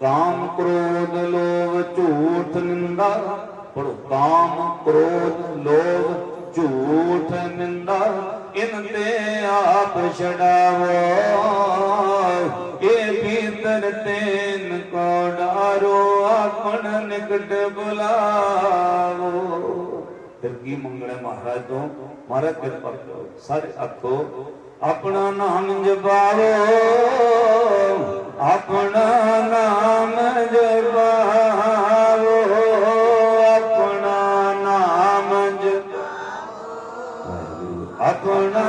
ਕਾਮ ਕ੍ਰੋਧ ਲੋਭ ਝੂਠ ਨਿੰਦਾ। ਪੜੋ ਕਾਮ ਕ੍ਰੋਧ ਲੋਭ ਝੂਠ ਨਿੰਦਾ। ਇਨ ਤੇ ਆਪ ਛਡਾਵੋ। ਇਹ ਭੀਤਰ ਤੈਨ ਕੋ ਡਾਰੋ ਆਪਣ ਨਿਕਟ ਬੁਲਾਵੋ। ਫਿਰ ਕੀ ਮੰਗਣਾ ਮਹਾਰਾਜ ਤੋਂ? ਮਹਾਰਾਜ ਕਿਰਪਾ ਕਰੋ, ਸਾਰੇ ਆਖੋ, ਆਪਣਾ ਨਾਮ ਜਪਾਵੋ। ਆਪਣਾ ਨਾਮ ਜਪਾਵੋ ਆਪਣਾ ਨਾਮ ਜਪਾਵੋ ਆਪਣਾ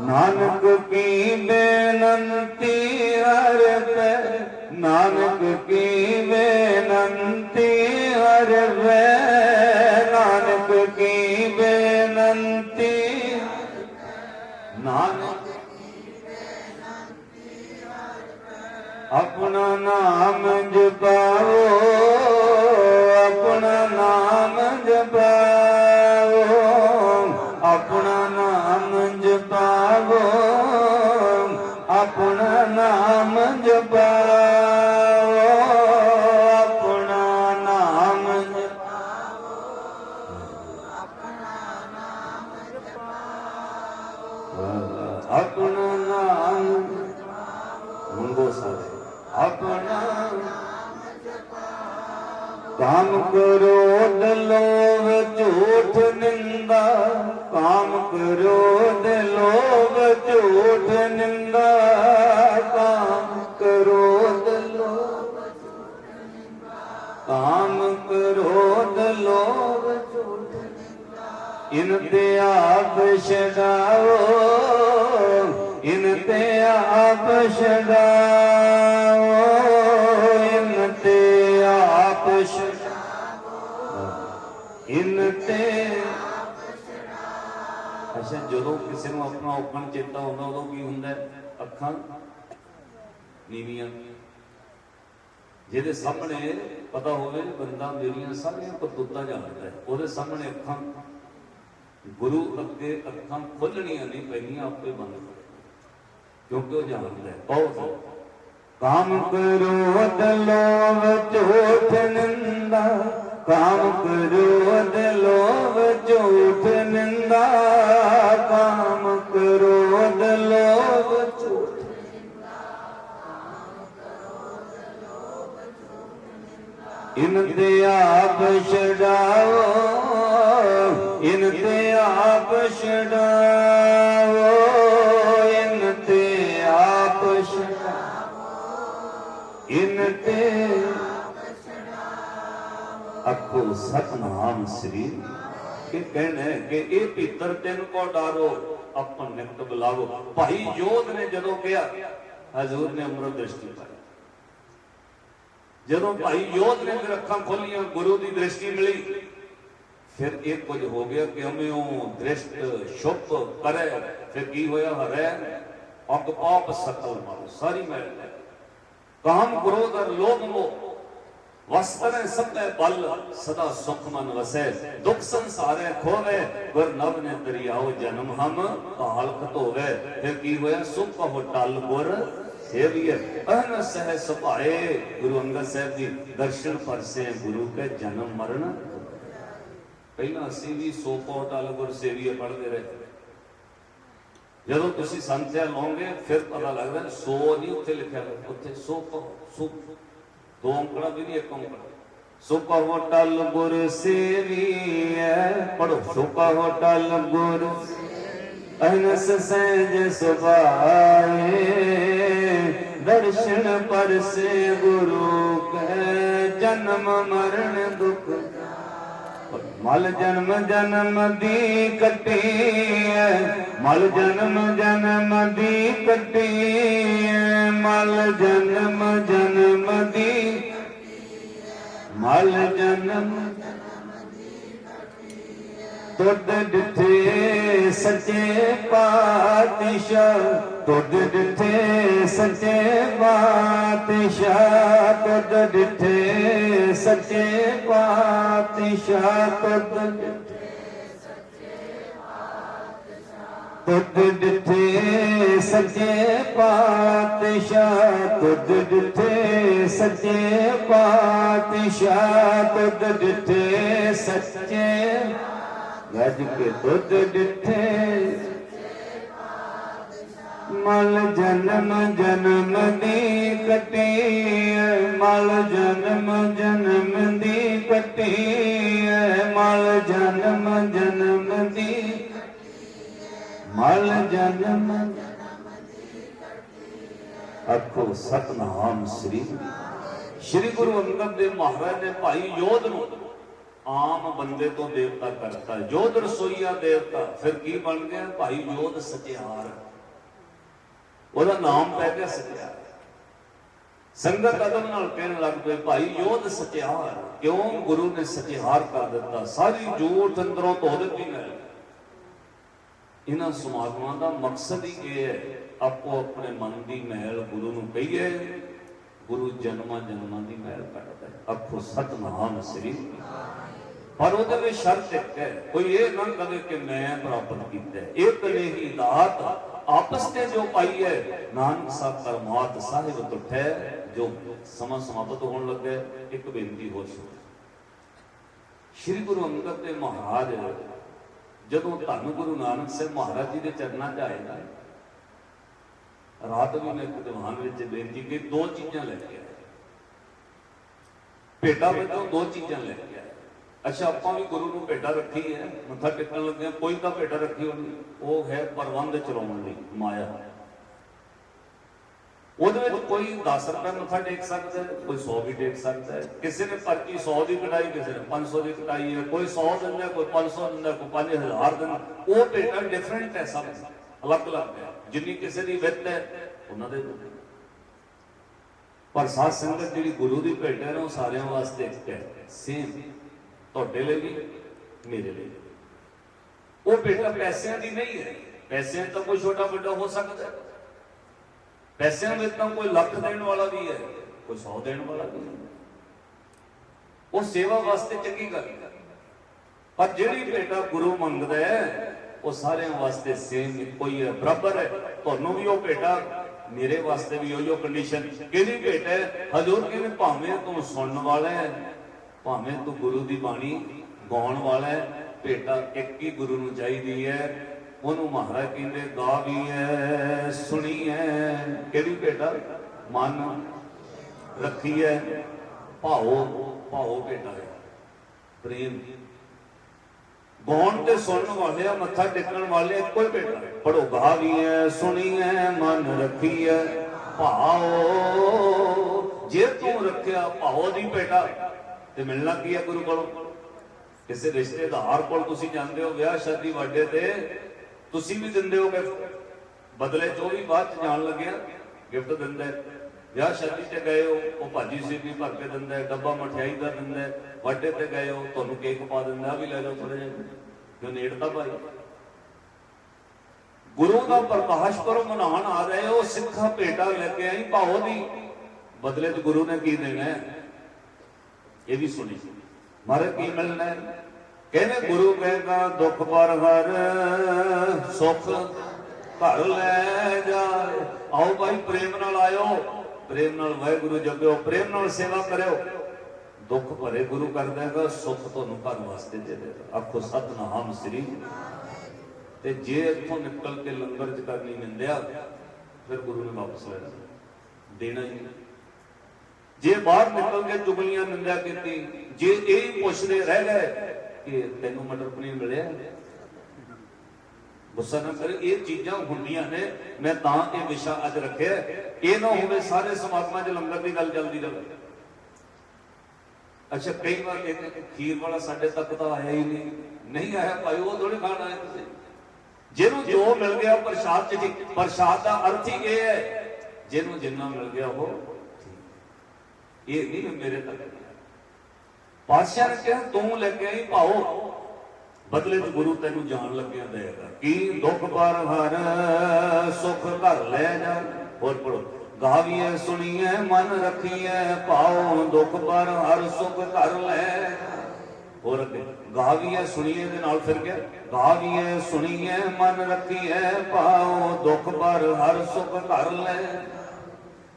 ਨਾਨਕ ਕੀ ਬੇਨੰਤੀ ਹਰ ਪੈ ਨਾਨਕ ਕੀ ਬੇਨੰਤੀ ਹਰ ਪੈ ਆਪਣਾ ਨਾਮ ਜਪਾਓ, ਆਪਣਾ ਨਾਮ ਜਪਾਓ, ਆਪਣਾ ਨਾਮ ਜਪਾਓ ਆਪਣਾ ਨਾਮ ਜਪਾਓ, ਆਪਣਾ ਨਾਮ ਜਪਾਓ। ਆਪਣਾ ਨਾਮ ਮੰਗੋ ਸਾਰੇ ਆਪਣਾ ਕਾਮ ਕ੍ਰੋਧ ਲੋਭ ਝੂਠ ਨਿੰਦਾ। ਕਾਮ ਕ੍ਰੋਧ ਲੋਭ ਝੂਠ ਨਿੰਦਾ। ਕਾਮ ਕ੍ਰੋਧ ਲੋਭ ਕਾਮ ਕ੍ਰੋਧ ਲੋਭ ਝੂਠ ਇਨ ਤੇ ਆਪ ਛਡਾਓ, ਇਨ ਤੇ ਆਪ ਛਡਾਓ। ਅੱਛਾ ਜਦੋਂ ਕਿਸੇ ਨੂੰ ਆਪਣਾ ਔਗਣ ਚੇਤਾ ਹੁੰਦਾ, ਉਦੋਂ ਕੀ ਹੁੰਦਾ ਅੱਖਾਂ ਨੀਵੀਆਂ। ਜਿਹਦੇ ਸਾਹਮਣੇ ਪਤਾ ਹੋਵੇ ਬੰਦਾ ਮੇਰੀਆਂ ਸਾਰੀਆਂ ਕਰਤੂਤਾਂ ਜਾਣਦਾ ਹੈ, ਉਹਦੇ ਸਾਹਮਣੇ ਅੱਖਾਂ, ਗੁਰੂ ਅੱਗੇ ਅੱਖਾਂ ਖੋਲਣੀਆਂ ਨਹੀਂ ਪੈਣੀਆਂ ਆਪੇ ਬੰਦ ਹੋ। ਕਿਉਂਕਿ ਉਹ ਜਾਣਦਾ ਹੈ। ਬਹੁਤ ਕਾਮ ਕ੍ਰੋਧ ਲੋਭ ਝੂਠ ਨਿੰਦਾ, ਕਾਮ ਕ੍ਰੋਧ ਲੋਭ ਝੂਠ ਨਿੰਦਾ। ਇਨ ਤੇ ਆਪ ਛਡਾਓ ਇਨ ਤੇ ਆਪ ਛਡਾਓ ਇਨ ਤੇ ਆਪ ਛਡਾਓ ਇਨ ਤੇ ਅੱਖੋ ਸਤਨਾਮ ਸ੍ਰੀ ਕਿ ਕਹਿਣਾ ਹੈ ਕਿ ਇਹ ਭੀਤਰ ਤਿੰਨ ਕੋ ਡਾਰੋ ਆਪਨ ਨਿਕਟ ਬੁਲਾਵੋ ਭਾਈ ਜੋਧ ਨੇ ਜਦੋਂ ਕਿਹਾ ਹਜ਼ੂਰ ਨੇ ਅੰਮ੍ਰਿਤ ਦ੍ਰਿਸ਼ਟੀ ਪਾਈ ਜਦੋਂ ਭਾਈ ਯੋਧ ਨੇ ਫਿਰ ਅੱਖਾਂ ਖੋਲੀਆਂ, ਗੁਰੂ ਦੀ ਦ੍ਰਿਸ਼ਟੀ ਮਿਲੀ। ਫਿਰ ਇਹ ਕੁਝ ਹੋ ਗਿਆ ਕਿ ਹਮਿਓ ਦ੍ਰਿਸ਼ਟ ਸ਼ੁਭ ਕਰੇ, ਫਿਰ ਕੀ ਹੋਇਆ? ਹਰੇ ਅੰਗ ਪਾਪ ਸਕਲ ਮਾਰ, ਸਾਰੀ ਮੈਲ ਕਾਮ ਕ੍ਰੋਧ ਅਰ ਲੋਭ ਮੋਹ ਵਸਤਰੇ ਸਭੇ ਬਲ, ਸਦਾ ਸੁਖ ਮਨ ਵਸੈ, ਦੁਖ ਸੰਸਾਰੇ ਖੋਵੇ, ਗੁਰ ਨਵ ਨੇ ਦਰਿਆਓ ਜਨਮ ਹਮ ਕਾਲ ਖਤੋਵੇ ਫਿਰ ਕੀ ਹੋਇਆ? ਸੁਖ ਕਹੋ ਟਲ ਗੁਰ ਸੇਵੀਏ ਅਹਨ ਸਹਿ ਸੁਭਾਏ, ਗੁਰੂ ਅੰਗਦ ਸਾਹਿਬ ਜੀ, ਦਰਸ਼ਨ ਪਰਸੇ ਗੁਰੂ ਕੇ ਜਨਮ ਮਰਨ। ਪਹਿਲਾਂ ਅਸੀਂ ਵੀ ਸੋ ਕਹੋ ਟਲ ਪੜ੍ਹਦੇ ਰਹੇ। ਜਦੋਂ ਤੁਸੀਂ ਸੰਥਿਆ ਲਓਗੇ ਫਿਰ ਪਤਾ ਲੱਗਦਾ ਸੋ ਨਹੀਂ ਉੱਥੇ ਲਿਖਿਆ ਉੱਥੇ ਸੋ ਕਹੋ ਦੋ ਅੰਕੜਾ ਵੀ ਨਹੀਂ, ਇੱਕ ਅੰਕੜਾ ਸੋ ਕਹੋ ਗੁਰ ਸੇਵੀਐ ਪੜੋ ਸੋ ਕਹੋ ਗੁਰ ਅਨਸ ਸਹਿਜ ਸੁਭਾਏ ਦਰਸ਼ਨ ਪਰਸੇ ਗੁਰੂ ਕੈ ਜਨਮ ਮਰਨ ਦੁਖ। ਮਲ ਜਨਮ ਜਨਮ ਦੀ ਕੱਟੀ ਮਲ ਜਨਮ ਜਨਮ ਦੀ ਕੱਟੀ ਮਲ ਜਨਮ ਜਨਮ ਦੀ। ਮਲ ਜਨਮ ਦੁੱਧ ਡਿਠੇ ਸੱਚੇ ਪਾਤਸ਼ਾਹ। ਤੁਧ ਡਿਠੇ ਸੱਚੇ ਪਾਤਸ਼ਾਹ। ਤੁਧ ਡਿਠੇ ਸੱਚੇ ਪਾਤਸ਼ਾਹ। ਤੁਧ ਡਿਠੇ ਦੁੱਧ ਡਿਠੇ ਸੱਚੇ ਪਾਤਸ਼ਾਹ। ਤੁਧ ਡਿਠੇ ਸੱਚੇ ਪਾਤਸ਼ਾਹ। ਤੁਧ ਡਿਠੇ ਸੱਚੇ ਗੱਜ ਕੇ ਤੁਧ ਡਿਠੇ ਮਲ ਜਨਮ ਜਨਮ ਦੀ ਕੱਟੀ ਮਲ ਜਨਮ ਜਨਮ ਦੀ ਕੱਟੀ ਮਲ ਜਨਮ ਜਨਮ ਦੀ ਮਲ ਜਨਮ ਆਖੋ ਸਤਨਾਮ ਸ੍ਰੀ ਸ੍ਰੀ ਗੁਰੂ ਅੰਗਦ ਦੇਵ ਮਹਾਰਾਜ ਨੇ ਭਾਈ ਯੋਧ ਨੂੰ ਆਮ ਬੰਦੇ ਤੋਂ ਦੇਵਤਾ ਕਰਤਾ ਯੋਧ ਰਸੋਈਆ ਦੇਵਤਾ। ਫਿਰ ਕੀ ਬਣ ਗਿਆ? ਭਾਈ ਯੋਧ ਸਚਿਆਰ ਉਹਦਾ ਨਾਮ ਪੈ ਗਿਆ ਸਚਿਆਰ ਸੰਗਤ ਅਦਮ ਨਾਲ ਕਹਿਣ ਲੱਗ ਪਏ, ਭਾਈ ਯੋਧ ਸਚਿਆਰ ਕਿਉਂ ਗੁਰੂ ਨੇ ਸਚਿਆਰ ਕਰ ਦਿੱਤਾ? ਸਾਰੀ ਜੋਤ ਅੰਦਰੋਂ ਧੋ ਦਿੱਤੀ ਨਾ ਇਹਨਾਂ ਸਮਾਗਮਾਂ ਦਾ ਮਕਸਦ ਹੀ ਇਹ ਹੈ, ਆਪੋ ਆਪਣੇ ਮਨ ਦੀ ਮਹਿਲ ਗੁਰੂ ਨੂੰ ਕਹੀਏ, ਗੁਰੂ ਜਨਮਾਂ ਜਨਮਾਂ ਦੀ ਮਹਿਲ ਕੱਢਦਾ ਹੈ। ਆਖੋ, ਸਤਨਾਮ ਸ੍ਰੀ ਪਰ ਉਹਦੇ ਵਿੱਚ ਸ਼ਰਤ ਇੱਕ ਹੈ, ਕੋਈ ਇਹ ਨਾ ਕਵੇ ਕਿ ਮੈਂ ਪ੍ਰਾਪਤ ਕੀਤਾ ਇਹ ਕਲੇ ਹੀ ਦਾਤ ਆਪਸ ਤੇ ਜੋ ਪਾਈ ਹੈ, ਨਾਨਕ ਸਾਹਿਬ ਪਰਮਾਤ ਸਾਹਿਬ ਤੁਠੈ ਜੋ ਸਮਾਂ ਸਮਾਪਤ ਹੋਣ ਲੱਗਾ ਇੱਕ ਬੇਨਤੀ ਹੋ ਸੁਣੋ। ਸ਼੍ਰੀ ਗੁਰੂ ਅੰਗਦ ਦੇਵ ਮਹਾਰਾਜ, ਜਦੋਂ ਧੰਨ ਗੁਰੂ ਨਾਨਕ ਸਾਹਿਬ ਮਹਾਰਾਜ ਜੀ ਦੇ ਚਰਨਾਂ 'ਚ ਆਏ ਨਾ, ਰਾਤ ਨੂੰ ਮੈਂ ਇੱਕ ਦੀਵਾਨ ਵਿੱਚ ਬੇਨਤੀ ਕੀਤੀ, ਦੋ ਚੀਜ਼ਾਂ ਲੈ ਕੇ ਆਏ। ਭੇਟਾ ਵਜੋਂ ਦੋ ਚੀਜ਼ਾਂ ਲੈ ਕੇ ਆਏ। ਅੱਛਾ ਆਪਾਂ ਵੀ ਗੁਰੂ ਨੂੰ ਭੇਟਾ ਰੱਖੀ ਹੈ ਮੱਥਾ ਟੇਕਣ ਲੱਗੇ ਹਾਂ, ਕੋਈ ਤਾਂ ਭੇਟਾ ਰੱਖੀ ਹੋਣੀ ਉਹ ਹੈ ਪ੍ਰਬੰਧ ਚਲਾਉਣ ਲਈ ਮਾਇਆ ਉਹਦੇ ਵਿੱਚ ਕੋਈ 10 ਰੁਪਏ ਮੱਥਾ ਟੇਕ ਸਕਦਾ ਹੈ ਕੋਈ 100 ਵੀ ਟੇਕ ਸਕਦਾ ਹੈ ਕਿਸੇ ਨੇ ਪਰਚੀ 100 ਦੀ ਕਟਾਈ ਕਿਸੇ ਨੇ 500 ਦੀ ਕਟਾਈ ਹੈ ਕੋਈ 100 ਦਿੰਦਾ ਕੋਈ 500 ਦਿੰਦਾ ਕੋਈ 5000 ਦਿੰਦਾ ਉਹ ਭੇਟਾ ਡਿਫਰੈਂਟ ਹੈ ਸਭ ਅਲੱਗ ਅਲੱਗ ਹੈ ਜਿੰਨੀ ਕਿਸੇ ਦੀ ਵਿੱਤ ਹੈ ਉਹਨਾਂ ਦੇ ਪਰ ਸਾਧ ਸੰਗਤ ਜਿਹੜੀ ਗੁਰੂ ਦੀ ਭੇਟ ਹੈ ਨਾ ਉਹ ਸਾਰਿਆਂ ਵਾਸਤੇ ਇੱਕ ਹੈ ਸੇਮ ਤੁਹਾਡੇ ਲਈ ਵੀ, ਮੇਰੇ ਲਈ ਉਹ ਬੇਟਾ ਪੈਸਿਆਂ ਦੀ ਨਹੀਂ ਹੈ। ਪੈਸਿਆਂ ਤਾਂ ਕੋਈ ਛੋਟਾ ਵੱਡਾ ਹੋ ਸਕਦਾ ਪੈਸਿਆਂ ਵਿੱਚ ਤਾਂ ਕੋਈ ਲੱਖ ਦੇਣ ਵਾਲਾ ਵੀ ਹੈ, ਕੋਈ 100 ਦੇਣ ਵਾਲਾ ਵੀ ਹੈ। ਉਹ ਸੇਵਾ ਵਾਸਤੇ ਚੰਗੀ ਗੱਲ ਹੈ। ਪਰ ਜਿਹੜੀ ਭੇਟਾ ਗੁਰੂ ਮੰਗਦਾ ਹੈ, ਉਹ ਸਾਰਿਆਂ ਵਾਸਤੇ ਸੇਮ ਇੱਕੋ ਹੀ ਹੈ, ਬਰਾਬਰ ਹੈ। ਤੁਹਾਨੂੰ ਵੀ ਉਹ ਭੇਟਾ ਮੇਰੇ ਵਾਸਤੇ ਵੀ ਉਹੀ ਕੰਡੀਸ਼ਨ ਕਿਹਦੀ ਭੇਟ ਹੈ? ਹਜ਼ੂਰ ਕਹਿੰਦੇ ਭਾਵੇਂ ਤੂੰ ਸੁਣਨ ਵਾਲਾ ਹੈ ਭਾਵੇਂ ਤੂੰ ਗੁਰੂ ਦੀ ਬਾਣੀ ਗਾਉਣ ਵਾਲਾ ਹੈ ਭੇਟਾ ਇੱਕ ਹੀ ਗੁਰੂ ਨੂੰ ਚਾਹੀਦੀ ਹੈ। ਉਹਨੂੰ ਮਹਾਰਾਜ ਕਹਿੰਦੇ, ਗਾ ਵੀ ਕਿਹੜੀ ਭੇਟਾ ਮਨ ਰੱਖੀ ਭਾਉ ਭਾਉ ਭੇਟਾ ਹੈ ਪ੍ਰੇਮ। ਗਾਉਣ ਤੇ ਸੁਣਨ ਵਾਲੇ ਆ ਮੱਥਾ ਟੇਕਣ ਵਾਲੇ ਇੱਕੋ ਹੀ ਭੇਟਾ ਪੜੋ ਗਾ ਵੀ ਹੈ ਸੁਣੀ ਹੈ ਮਨ ਰੱਖੀ ਹੈ ਭਾਉ ਜੇ ਤੂੰ ਰੱਖਿਆ ਭਾਉ ਦੀ ਭੇਟਾ ਤੇ ਮਿਲਣਾ ਕੀ ਹੈ ਗੁਰੂ ਕੋਲੋਂ। ਕਿਸੇ ਰਿਸ਼ਤੇਦਾਰ ਕੋਲ ਤੁਸੀਂ ਜਾਂਦੇ ਹੋ ਵਿਆਹ ਸ਼ਾਦੀ ਵਾਡੇ ਤੇ, ਤੁਸੀਂ ਵੀ ਦਿੰਦੇ ਹੋ ਗਿਫਟ ਬਦਲੇ ਜੋ ਵੀ ਬਾਅਦ ਚ ਜਾਣ ਲੱਗਿਆ ਗਿਫਟ ਦਿੰਦਾ ਵਿਆਹ ਸ਼ਾਦੀ ਤੇ ਗਏ ਹੋ, ਉਹ ਭਾਜੀ ਸੀ ਵੀ ਭਰ ਕੇ ਦਿੰਦਾ ਡੱਬਾ ਮਠਿਆਈ ਦਾ ਦਿੰਦਾ ਹੈ। ਵਾਡੇ ਤੇ ਗਏ ਹੋ, ਤੁਹਾਨੂੰ ਕੇਕ ਪਾ ਦਿੰਦਾ ਵੀ ਲੈ ਲਓ ਥੋੜੇ ਜਿਹਾ। ਕਿਉਂ ਨੇੜਤਾ ਭਾਈ। ਗੁਰੂ ਦਾ ਪ੍ਰਕਾਸ਼ ਪਰਬ ਮਨਾਉਣ ਆ ਰਹੇ ਹੋ, ਸਿੱਖਾ ਭੇਟਾ ਲੈ ਕੇ ਆਈ ਭਾਉ ਦੀ। ਬਦਲੇ ਤੇ ਗੁਰੂ ਨੇ ਕੀ ਦੇਣਾ ਹੈ? ਇਹ ਵੀ ਸੁਣੀ। ਮਹਾਰਾਜ ਕੀ ਮਿਲਣਾ ਕਹਿੰਦੇ ਗੁਰੂ ਕਹਿੰਦਾ, ਦੁੱਖ ਪਰ ਹਰ ਸੁਖ ਘਰ ਲੈ ਜਾਏ। ਆਓ ਭਾਈ, ਪ੍ਰੇਮ ਨਾਲ ਆਇਓ। ਪ੍ਰੇਮ ਨਾਲ ਵਾਹਿਗੁਰੂ ਜਪਿਓ, ਪ੍ਰੇਮ ਨਾਲ ਸੇਵਾ ਕਰਿਓ। ਦੁੱਖ ਭਰੇ ਗੁਰੂ ਕਰਦਾ ਦੇਗਾ ਸੁੱਖ ਤੁਹਾਨੂੰ ਘਰ ਵਾਸਤੇ ਦੇ ਦੇਗਾ। ਆਖੋ, ਸਤਨਾਮ ਸ੍ਰੀ ਤੇ ਜੇ ਇੱਥੋਂ ਨਿਕਲ ਕੇ ਲੰਗਰ ਚ ਕਰਨੀ ਨਿੰਦਿਆ ਫਿਰ ਗੁਰੂ ਨੇ ਵਾਪਸ ਲੈ ਜਾਣਾ। ਦੇਣਾ ਹੀ ਜੇ ਬਾਹਰ ਨਿਕਲ ਕੇ ਚੁਗਲੀਆਂ ਨਿੰਦਿਆ ਕੀਤੀ, ਜੇ ਇਹ ਪੁੱਛਦੇ ਰਹਿ ਗਏ ਕਿ ਤੈਨੂੰ ਮਟਰ ਪਨੀਰ ਮਿਲਿਆ? ਗੁੱਸਾ ਨਾ ਕਰੇ, ਇਹ ਚੀਜ਼ਾਂ ਹੁੰਦੀਆਂ ਨੇ, ਮੈਂ ਤਾਂ ਇਹ ਵਿਸ਼ਾ ਅੱਜ ਰੱਖਿਆ ਇਹ ਨਾ ਹੋਵੇ ਸਾਰੇ ਸਮਾਗਮਾਂ 'ਚ ਲੰਗਰ ਦੀ ਗੱਲ ਚੱਲਦੀ ਰਹੇ। ਅੱਛਾ, ਕਈ ਵਾਰ ਕਹਿੰਦੇ ਖੀਰ ਵਾਲਾ ਸਾਡੇ ਤੱਕ ਤਾਂ ਆਇਆ ਹੀ ਨਹੀਂ। ਨਹੀਂ ਆਇਆ ਭਾਈ, ਉਹ ਥੋੜੀ ਖਾਣ ਆਏ ਤੁਸੀਂ। ਜਿਹਨੂੰ ਜੋ ਮਿਲ ਗਿਆ ਪ੍ਰਸ਼ਾਦ ਚ ਪ੍ਰਸ਼ਾਦ ਦਾ ਅਰਥ ਹੀ ਇਹ ਹੈ, ਜਿਹਨੂੰ ਜਿੰਨਾ ਮਿਲ ਗਿਆ ਉਹ ਇਹ ਨਹੀਂ ਮੇਰੇ ਤੱਕ ਪਾਤਸ਼ਾਹ ਨੇ ਕਿਹਾ, ਤੂੰ ਲੈ ਕੇ ਆਈ ਬਦਲੇ ਚ ਗੁਰੂ ਤੈਨੂੰ ਜਾਣ ਲੱਗਿਆ ਦੇਗਾ ਕੀ ਦੁੱਖ ਪਰ ਹਰ, ਸੁਖ ਘਰ ਲੈ ਜਾ। ਹੋਰ ਪੜੋ ਗਾਵੀਏ ਸੁਣੀਏ ਮਨ ਰੱਖੀਏ ਭਾਉ ਦੁੱਖ ਪਰ ਹਰ, ਸੁਖ ਘਰ ਲੈ ਹੋਰ ਅੱਗੇ ਗਾਵੀਏ ਸੁਣੀਏ ਦੇ ਨਾਲ ਫਿਰ ਗਿਆ ਗਾਵੀਏ ਸੁਣੀਏ ਮਨ ਰੱਖੀਏ ਪਾਓ ਦੁੱਖ ਪਰ ਹਰ, ਸੁਖ ਘਰ ਲੈ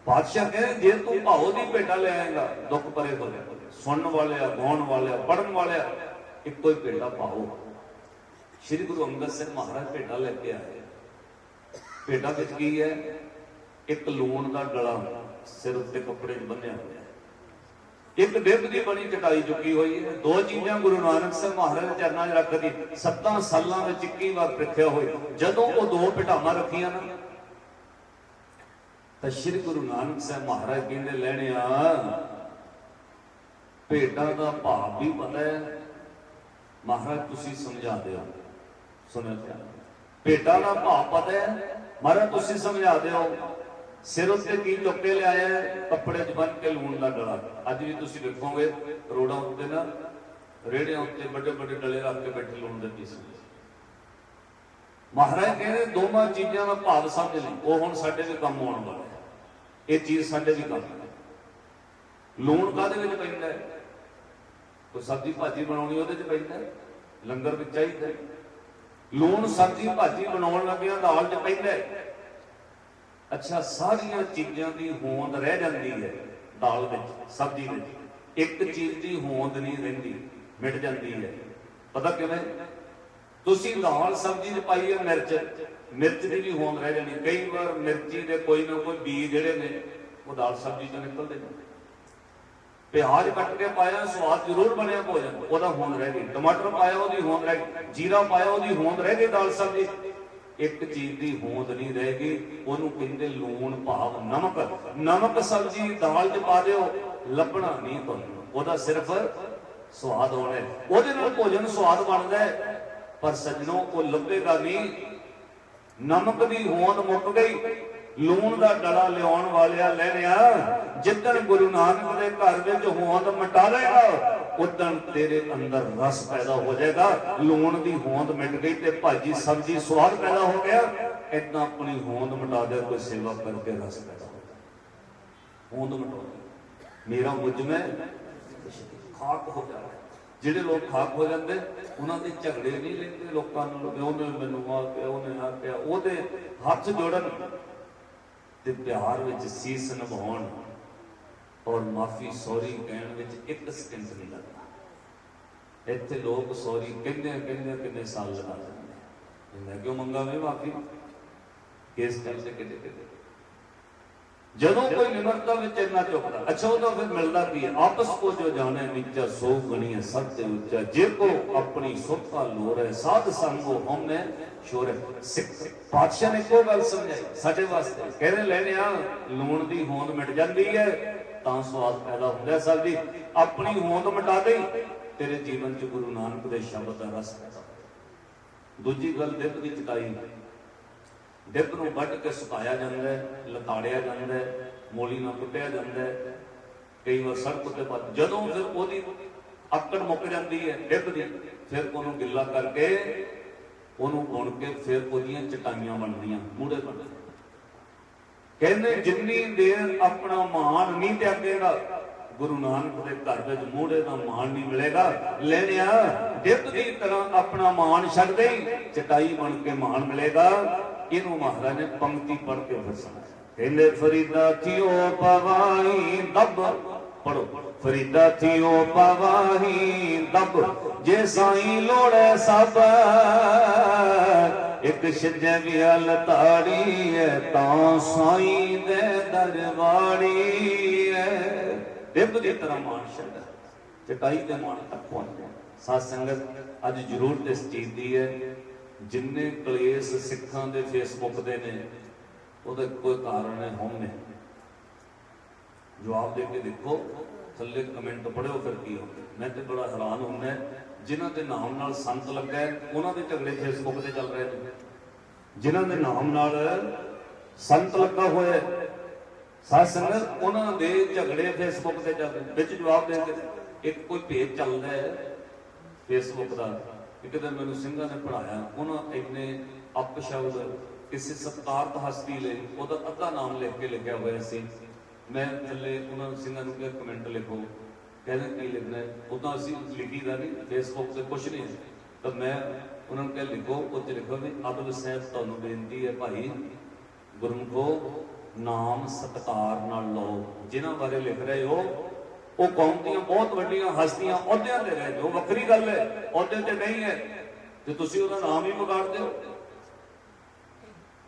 ਪਾਤਸ਼ਾਹ ਕਹਿੰਦੇ, ਜੇ ਤੂੰ ਭਾਉ ਦੀ ਭੇਟਾ ਲੈ ਆਏਗਾ, ਦੁੱਖ ਪਰੇ ਹੋ ਜਾਏਗਾ ਸੁਣਨ ਵਾਲਿਆ, ਗਾਉਣ ਵਾਲਿਆ ਪੜਨ ਵਾਲਿਆ, ਇੱਕੋ ਹੀ ਭੇਟਾ ਭਾਉ। ਸ੍ਰੀ ਗੁਰੂ ਅੰਗਦ ਸਿੰਘ ਮਹਾਰਾਜ ਭੇਟਾ ਲੈ ਕੇ ਆਏ। ਭੇਟਾ ਵਿੱਚ ਕੀ ਹੈ? ਇੱਕ ਲੂਣ ਦਾ ਡਲਾ ਸਿਰ ਉੱਤੇ ਕੱਪੜੇ 'ਚ ਬੰਨਿਆ ਹੋਇਆ ਇੱਕ ਡਿੱਬ ਦੀ ਬਣੀ ਚਟਾਈ ਚੁੱਕੀ ਹੋਈ ਹੈ। ਦੋ ਚੀਜ਼ਾਂ ਗੁਰੂ ਨਾਨਕ ਸਾਹਿਬ ਮਹਾਰਾਜ ਚਰਨਾਂ 'ਚ ਰੱਖਦੀ। ਸੱਤਾਂ ਸਾਲਾਂ ਵਿੱਚ ਇੱਕੀ ਵਾਰ ਪ੍ਰਿਖਿਆ ਹੋਈ। ਜਦੋਂ ਉਹ ਦੋ ਭੇਟਾਵਾਂ ਰੱਖੀਆਂ ਨਾ ਤਾਂ ਸ੍ਰੀ ਗੁਰੂ ਨਾਨਕ ਸਾਹਿਬ ਮਹਾਰਾਜ ਕਹਿੰਦੇ ਲੈਣਿਆ ਭੇਟਾਂ ਦਾ ਭਾਵ ਵੀ ਪਤਾ ਹੈ। ਮਹਾਰਾਜ, ਤੁਸੀਂ ਸਮਝਾ ਦਿਓ ਸੁਣਿਓ ਧਿਆਨ ਨਾਲ। ਭੇਟਾਂ ਦਾ ਭਾਵ ਪਤਾ ਹੈ। ਮਹਾਰਾਜ, ਤੁਸੀਂ ਸਮਝਾ ਦਿਓ ਸਿਰ ਉੱਤੇ ਕੀ ਚੁੱਕ ਕੇ ਲਿਆਇਆ ਕੱਪੜੇ 'ਚ ਬੰਨ ਕੇ ਲੂਣ ਦਾ ਡਲਾ ਅੱਜ ਵੀ ਤੁਸੀਂ ਵੇਖੋਗੇ, ਰੋਡਾਂ ਉੱਤੇ ਨਾ ਰੇੜਿਆਂ ਉੱਤੇ ਵੱਡੇ ਵੱਡੇ ਡਲੇ ਰੱਖ ਕੇ ਬੈਠੇ ਲੂਣ ਦੇ ਪੀਸ। ਮਹਾਰਾਜ ਕਹਿੰਦੇ, ਦੋਵਾਂ ਚੀਜ਼ਾਂ ਦਾ ਭਾਵ ਸਮਝ ਲਈ। ਉਹ ਹੁਣ ਸਾਡੇ ਦੇ ਕੰਮ ਆਉਣ ਵਾਲਾ ਇਹ ਚੀਜ਼ ਸਾਡੇ ਵੀ ਕੰਮ ਲੂਣ ਕਾਦੇ ਵਿੱਚ ਪੈਂਦਾ ਹੈ? ਕੋਈ ਸਬਜ਼ੀ ਭਾਜੀ ਬਣਾਉਣੀ ਉਹਦੇ 'ਚ ਪੈਂਦਾ ਹੈ? ਲੰਗਰ ਵਿੱਚ ਚਾਹੀਦਾ ਹੈ। ਲੂਣ ਸਬਜ਼ੀ ਭਾਜੀ ਬਣਾਉਣ ਲੱਗਿਆ ਦਾਲ 'ਚ ਪੈਂਦਾ ਹੈ। ਅੱਛਾ, ਸਾਰੀਆਂ ਚੀਜ਼ਾਂ ਦੀ ਹੋਂਦ ਰਹਿ ਜਾਂਦੀ ਹੈ ਦਾਲ ਵਿੱਚ, ਸਬਜ਼ੀ ਵਿੱਚ। ਇੱਕ ਚੀਜ਼ ਦੀ ਹੋਂਦ ਨਹੀਂ ਰਹਿੰਦੀ, ਮਿਟ ਜਾਂਦੀ ਹੈ। ਪਤਾ ਕਿਵੇਂ? ਤੁਸੀਂ ਦਾਲ ਸਬਜ਼ੀ 'ਚ ਪਾਈ ਹੈ ਮਿਰਚ। ਮਿਰਚ ਦੀ ਵੀ ਹੋਂਦ ਰਹਿ ਜਾਣੀ। ਕਈ ਵਾਰ ਮਿਰਚੀ ਦੇ ਕੋਈ ਨਾ ਕੋਈ ਬੀਜ ਜਿਹੜੇ ਨੇ, ਉਹ ਦਾਲ ਸਬਜ਼ੀ 'ਚੋਂ ਨਿਕਲਦੇ ਨੇ। ਪਿਆਜ਼ ਕੱਟ ਕੇ ਪਾਇਆ, ਸਵਾਦ ਜ਼ਰੂਰ ਬਣਿਆ ਭੋਜਨ। ਉਹਦਾ ਹੋਂਦ ਰਹਿ ਗਈ। ਟਮਾਟਰ ਪਾਇਆ, ਉਹਦੀ ਹੋਂਦ ਰਹਿ ਗਈ। ਜੀਰਾ ਪਾਇਆ, ਉਹਦੀ ਹੋਂਦ ਰਹਿ ਗਈ ਦਾਲ ਸਬਜ਼ੀ। ਇੱਕ ਚੀਜ਼ ਦੀ ਹੋਂਦ ਨਹੀਂ ਰਹਿ ਗਈ। ਉਹਨੂੰ ਕਹਿੰਦੇ ਲੂਣ, ਭਾਵ ਨਮਕ। ਨਮਕ ਸਬਜ਼ੀ ਦਾਲ 'ਚ ਪਾ ਦਿਓ, ਲੱਭਣਾ ਨਹੀਂ ਤੁਹਾਨੂੰ। ਉਹਦਾ ਸਿਰਫ ਸਵਾਦ ਆਉਣਾ ਉਹਦੇ ਨਾਲ ਭੋਜਨ ਸਵਾਦ ਬਣਦਾ ਹੈ। ਪਰ ਸੱਜਣੋ, ਉਹ ਲੱਭੇਗਾ ਨਹੀਂ। ਨਮਕ ਦੀ ਹੋਂਦ ਮੁੱਕ ਗਈ। ਲੂਣ ਦਾ ਡਲਾ ਲਿਆਉਣ ਵਾਲਿਆ ਲੈਣਿਆ ਜਿੱਦਣ ਗੁਰੂ ਨਾਨਕ ਦੇ ਘਰ ਵਿੱਚ ਹੋਂਦ ਮਟਾ ਲੇਗਾ ਉਦੋਂ ਤੇਰੇ ਅੰਦਰ ਰਸ ਪੈਦਾ ਹੋ ਜਾਏਗਾ। ਲੂਣ ਦੀ ਹੋਂਦ ਮਿਟ ਗਈ ਤੇ ਭਾਜੀ ਸਬਜ਼ੀ ਸਵਾਦ ਪੈਦਾ ਹੋ ਗਿਆ। ਇਦਾਂ ਆਪਣੀ ਹੋਂਦ ਮਟਾ ਦੇ, ਕੋਈ ਸੇਵਾ ਕਰਕੇ ਰਸ ਪੈਦਾ ਹੋ ਜਾਏ ਹੋਂਦ ਮਟਾਓ ਮੇਰਾ ਮੁਝਮੈ ਖਾਕ ਹੋ ਜਾਵੇ ਜਿਹੜੇ ਲੋਕ ਖਾਕ ਹੋ ਜਾਂਦੇ, ਉਹਨਾਂ ਦੇ ਝਗੜੇ ਨਹੀਂ ਲੈਂਦੇ ਲੋਕਾਂ ਨੂੰ। ਉਹਨੇ ਮੈਨੂੰ ਆ ਪਿਆ, ਉਹਨੇ ਆ ਪਿਆ। ਉਹਦੇ ਹੱਥ ਜੋੜਨ ਤੇ ਪਿਆਰ ਵਿੱਚ ਸੀਸ ਨਿਭਾਉਣ ਔਰ ਮਾਫੀ ਸੌਰੀ ਕਹਿਣ ਵਿੱਚ ਇੱਕ ਸਕਿੰਟ ਨਹੀਂ ਲੱਗਦਾ। ਇੱਥੇ ਲੋਕ ਸੌਰੀ ਕਹਿੰਦੇ ਕਹਿੰਦੇ ਕਿੰਨੇ ਸਾਲ ਲਗਾ ਦਿੰਦੇ ਆ। ਮੈਂ ਕਿਉਂ ਮੰਗਾਵੇਂ ਮਾਫੀ? ਕੇਸ ਚੱਲਦੇ ਕਿਤੇ ਕਿਤੇ ਜਦੋਂ ਕੋਈ ਨਿਮਰਤਾ ਵਿੱਚ ਇੰਨਾ ਝੁਕਦਾ, ਅੱਛਾ, ਉਹ ਤਾਂ ਫਿਰ ਮਿਲਦਾ ਕੀ ਹੈ? ਆਪਸ ਕੋ ਜੋ ਜਾਣੇ ਨੀਚਾ ਸੋ ਗਣੀਏ ਸਭ ਤੇ ਉੱਚਾ। ਜੇ ਕੋ ਆਪਣੀ ਸੁੱਤਾ ਲੋਰੇ ਸਾਧ ਸੰਗੋ ਹਮਨੇ ਸ਼ੋਰੇ ਸਿੱਖ, ਪਾਤਸ਼ਾਹ ਨੇ ਕੋਈ ਗੱਲ ਸਮਝਾਈ, ਸਾਡੇ ਵਾਸਤੇ। ਕਹਿੰਦੇ, ਲੈਣੇ ਆ, ਲੂਣ ਦੀ ਹੋਂਦ ਮਿਟ ਜਾਂਦੀ ਹੈ, ਤਾਂ ਸਵਾਦ ਪੈਦਾ ਹੁੰਦਾ ਹੈ ਜੀ ਆਪਣੀ ਹੋਂਦ ਮਿਟਾ ਦੇ, ਤੇਰੇ ਜੀਵਨ ਚ ਗੁਰੂ ਨਾਨਕ ਦੇ ਸ਼ਬਦ ਦਾ ਰਸ ਪੈਦਾ ਦੂਜੀ ਗੱਲ, ਦਿਲ ਦੀ ਚਟਾਈ। ਡਿੱਬ ਨੂੰ ਵੱਢ ਕੇ ਸੁਕਾਇਆ ਜਾਂਦਾ ਹੈ, ਲਤਾੜਿਆ ਜਾਂਦਾ ਹੈ, ਮੋਲੀ ਨਾਲ ਕੁੱਟਿਆ ਜਾਂਦਾ ਹੈ। ਕਈ ਵਾਰ ਸੜਕ ਉੱਤੇ ਪਾ ਜਦੋਂ ਫਿਰ ਉਹਦੀ ਅੱਕੜ ਮੁੱਕ ਜਾਂਦੀ ਹੈ ਡਿੱਪ ਦੀ, ਫਿਰ ਉਹਨੂੰ ਗਿੱਲਾ ਕਰਕੇ ਉਹਨੂੰ ਗੁਣ ਕੇ ਫਿਰ ਉਹਦੀਆਂ ਚਟਾਈਆਂ ਬਣਦੀਆਂ ਮੂੜੇ ਬਣਦੇ ਕਹਿੰਦੇ ਜਿੰਨੀ ਦੇਰ ਆਪਣਾ ਮਾਣ ਨਹੀਂ ਤਿਆਗੇਗਾ ਗੁਰੂ ਨਾਨਕ ਦੇ ਘਰ ਵਿੱਚ ਮੂੜੇ ਦਾ ਮਾਣ ਨਹੀਂ ਮਿਲੇਗਾ। ਲੈਣਿਆ ਡਿੱਬ ਦੀ ਤਰ੍ਹਾਂ ਆਪਣਾ ਮਾਣ ਛੱਡ ਦੇ ਚਟਾਈ ਬਣ ਕੇ ਮਾਣ ਮਿਲੇਗਾ। ਇਹਨੂੰ ਮਹਾਰਾਜ ਨੇ ਪੰਕਤੀ ਪੜ੍ਹ ਕੇ ਫਿਰ ਕਹਿੰਦੇ, ਫਰੀਦਾ ਥਿਓ ਪਵਾਈ ਦਬ। ਪੜੋ ਫਰੀਦਾ ਥਿਓ ਪਵਾਈ ਦਬ। ਜੇ ਸਾਈਂ ਲੋੜੇ ਸਭ, ਇੱਕ ਛਿਜੇ ਵੀ ਤਾੜੀ ਹੈ ਤਾਂ ਸਾਈ ਦੇ ਦਰਬਾਰੀ ਹੈ ਦਿਬ ਦੀ ਤਰ੍ਹਾਂ ਮਾਨ ਛੱਡ ਚਟਾਈ ਤੇ ਮਾਨ ਤੱਕ ਪਹੁੰਚਿਆ ਸਾਧ ਸੰਗਤ ਅੱਜ ਜ਼ਰੂਰਤ ਇਸ ਚੀਜ਼ ਦੀ ਹੈ, ਜਿੰਨੇ ਕਲੇਸ਼ ਸਿੱਖਾਂ ਦੇ ਫੇਸਬੁੱਕ ਦੇ ਨੇ, ਉਹਦਾ ਕੋਈ ਕਾਰਨ ਹੈ ਹਮ ਨੇ ਜਵਾਬ ਦੇ ਕੇ ਦੇਖੋ, ਥੱਲੇ ਕਮੈਂਟ ਪੜਿਓ ਫਿਰ ਕੀ ਹੋਵੇ ਮੈਂ ਤੇ ਬੜਾ ਹੈਰਾਨ ਹੁੰਦਾ ਜਿਨ੍ਹਾਂ ਦੇ ਨਾਮ ਨਾਲ ਸੰਤ ਲੱਗਾ ਉਹਨਾਂ ਦੇ ਝਗੜੇ ਫੇਸਬੁੱਕ ਤੇ ਚੱਲ ਰਹੇ ਨੇ। ਜਿਨ੍ਹਾਂ ਦੇ ਨਾਮ ਨਾਲ ਸੰਤ ਲੱਗਾ ਹੋਇਆ ਸਾਧ ਸੰਗਤ, ਉਹਨਾਂ ਦੇ ਝਗੜੇ ਫੇਸਬੁੱਕ ਤੇ ਚੱਲਦੇ ਵਿੱਚ ਜਵਾਬ ਦੇਣਗੇ ਇੱਕ ਕੋਈ ਪੇਜ ਚੱਲਦਾ ਹੈ ਫੇਸਬੁੱਕ ਦਾ ਇੱਕ ਦਿਨ ਮੈਨੂੰ ਸਿੰਘਾਂ ਨੇ ਪੜਾਇਆ ਉਹਨਾਂ ਇੰਨੇ ਅਪਸ਼ਬਦ ਕਿਸੇ ਸਤਕਾਰਤ ਹਸਤੀ ਲਈ, ਉਹਦਾ ਅੱਧਾ ਨਾਮ ਲਿਖ ਕੇ ਲਿਖਿਆ ਹੋਇਆ ਸੀ। ਮੈਂ ਥੱਲੇ ਉਹਨਾਂ ਸਿੰਘਾਂ ਨੂੰ ਕਿਹਾ, ਕਮੈਂਟ ਲਿਖੋ। ਕਹਿੰਦੇ ਕੀ ਲਿਖਣਾ ਹੈ। ਉਦਾਂ ਅਸੀਂ ਲਿਖੀ ਦਾ ਨਹੀਂ ਫੇਸਬੁੱਕ ਤੇ ਕੁਝ ਨਹੀਂ ਤਾਂ ਮੈਂ ਉਹਨਾਂ ਨੂੰ ਕਿਹਾ, ਲਿਖੋ ਉੱਤੇ ਲਿਖੋ ਵੀ ਅਬਦ ਸਾਹਿਬ ਤੁਹਾਨੂੰ ਬੇਨਤੀ ਹੈ ਭਾਈ, ਗੁਰਮੁਖੋ ਨਾਮ ਸਤਕਾਰ ਨਾਲ ਲਓ। ਜਿਨ੍ਹਾਂ ਬਾਰੇ ਲਿਖ ਰਹੇ ਹੋ, ਉਹ ਕੌਮ ਦੀਆਂ ਬਹੁਤ ਵੱਡੀਆਂ ਹਸਤੀਆਂ ਅਹੁਦਿਆਂ ਤੇ ਰਹੇ ਨੇ। ਵੱਖਰੀ ਗੱਲ ਹੈ, ਅਹੁਦੇ ਤੇ ਨਹੀਂ ਹੈ। ਤੇ ਤੁਸੀਂ ਉਹਦਾ ਨਾਮ ਹੀ ਵਿਗਾੜਦੇ ਹੋ